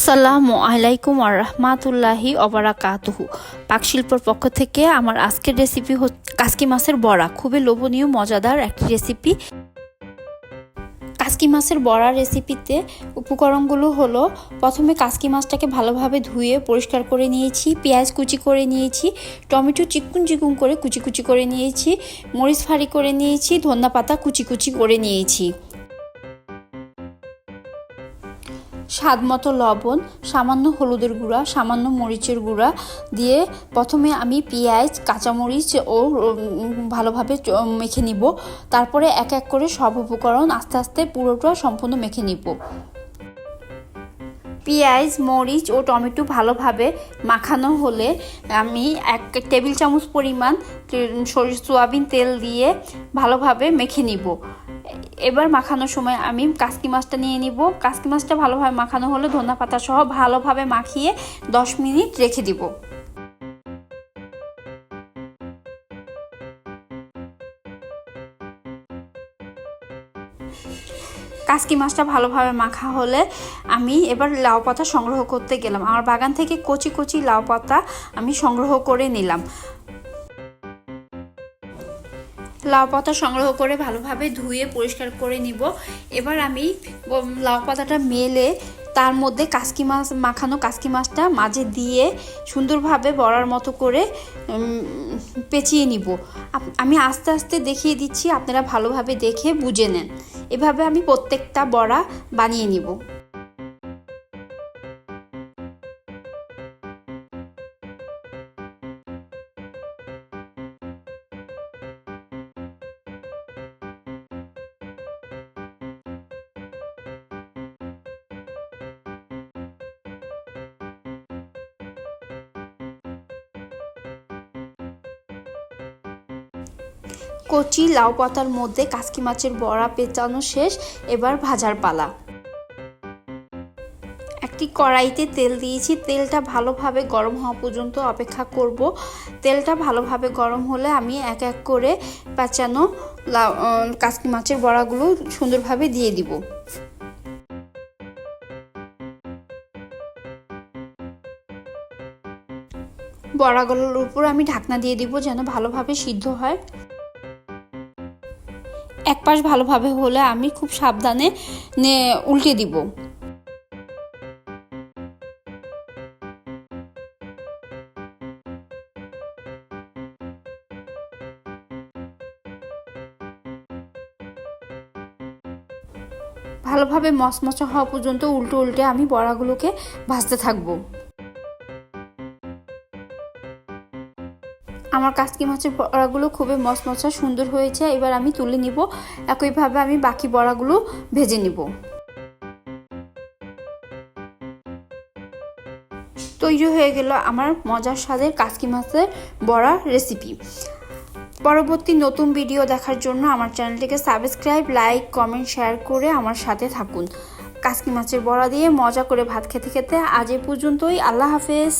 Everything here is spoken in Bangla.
আসসালামু আলাইকুম আর রহমাতুল্লাহি অবরাকাতুহু পাকশিল্পর পক্ষ থেকে আমার আজকের রেসিপি কাসকি মাছের বড়া। খুবই লোভনীয়, মজাদার একটি রেসিপি কাসকি মাছের বড়া রেসিপিতে উপকরণগুলো হলো, প্রথমে কাসকি মাছটাকে ভালোভাবে ধুয়ে পরিষ্কার করে নিয়েছি, পেঁয়াজ কুচি করে নিয়েছি, টমেটো চিকুন চিকুন করে কুচি কুচি করে নিয়েছি, মরিচ ফাড়ি করে নিয়েছি ধন্যা পাতা কুচি কুচি করে নিয়েছি। স্বাদ মতো লবণ, সামান্য হলুদের গুঁড়া, সামান্য মরিচের গুঁড়া দিয়ে প্রথমে আমি পেঁয়াজ, কাঁচামরিচ ও ভালোভাবে মেখে নিব। তারপরে এক এক করে সব উপকরণ আস্তে আস্তে পুরোটা সম্পূর্ণ মেখে নিব। পেঁয়াজ, মরিচ ও টমেটো ভালোভাবে মাখানো হলে আমি এক টেবিল চামচ পরিমাণ সোয়াবিন তেল দিয়ে ভালোভাবে মেখে নিব। এবার মাখানোর সময় আমি কাসকি মাছটা নিয়ে নিব। কাসকি মাছটা ভালোভাবে মাখানো হলে ধনে পাতা সহ ভালোভাবে মাখিয়ে দশ মিনিট রেখে দিব। কাসকি মাছটা ভালোভাবে মাখা হলে আমি এবার লাউ পাতা সংগ্রহ করতে গেলাম। আমার বাগান থেকে কচি কচি লাউ পাতা আমি সংগ্রহ করে নিলাম। লাউ পাতা সংগ্রহ করে ভালোভাবে ধুয়ে পরিষ্কার করে নিব। এবার আমি লাউ পাতাটা মেলে তার মধ্যে কাসকি মাছ, মাখানো কাসকি মাছটা মাঝে দিয়ে সুন্দরভাবে বড়ার মতো করে পেঁচিয়ে নিব। আমি আস্তে আস্তে দেখিয়ে দিচ্ছি, আপনারা ভালোভাবে দেখে বুঝে নেন। এভাবে আমি প্রত্যেকটা বড়া বানিয়ে নিব। কচি লাউ পাতার মধ্যে কাসকি মাছের বড়া পেঁচানো শেষ, এবার ভাজার পালা। একটি কড়াইতে তেল দিয়েছি, তেলটা ভালোভাবে গরম হওয়া পর্যন্ত অপেক্ষা করব। তেলটা ভালোভাবে গরম হলে আমি এক এক করে পেঁচানো কাসকি মাছের বড়াগুলো সুন্দরভাবে দিয়ে দিব। বড়াগুলোর উপর আমি ঢাকনা দিয়ে দিব যেন ভালোভাবে সিদ্ধ হয়। এক পাশ ভালোভাবে হলে আমি খুব সাবধানে উল্টে দিব। ভালোভাবে মচমচা হওয়া পর্যন্ত উল্টে উল্টে আমি বড়াগুলোকে ভাজতে থাকব। আমার কাসকি মাছের বড়াগুলো খুবই মচমচা, সুন্দর হয়েছে। এবার আমি তুলে নিব। একইভাবে আমি বাকি বড়াগুলো ভেজে নিব। তৈরি হয়ে গেল আমার মজার স্বাদের কাসকি মাছের বড়া রেসিপি পরবর্তী নতুন ভিডিও দেখার জন্য আমার চ্যানেলটিকে সাবস্ক্রাইব লাইক কমেন্ট শেয়ার করে আমার সাথে থাকুন। কাসকি মাছের বড়া দিয়ে মজা করে ভাত খেতে খেতে আজ এ পর্যন্তই। আল্লাহ হাফেজ।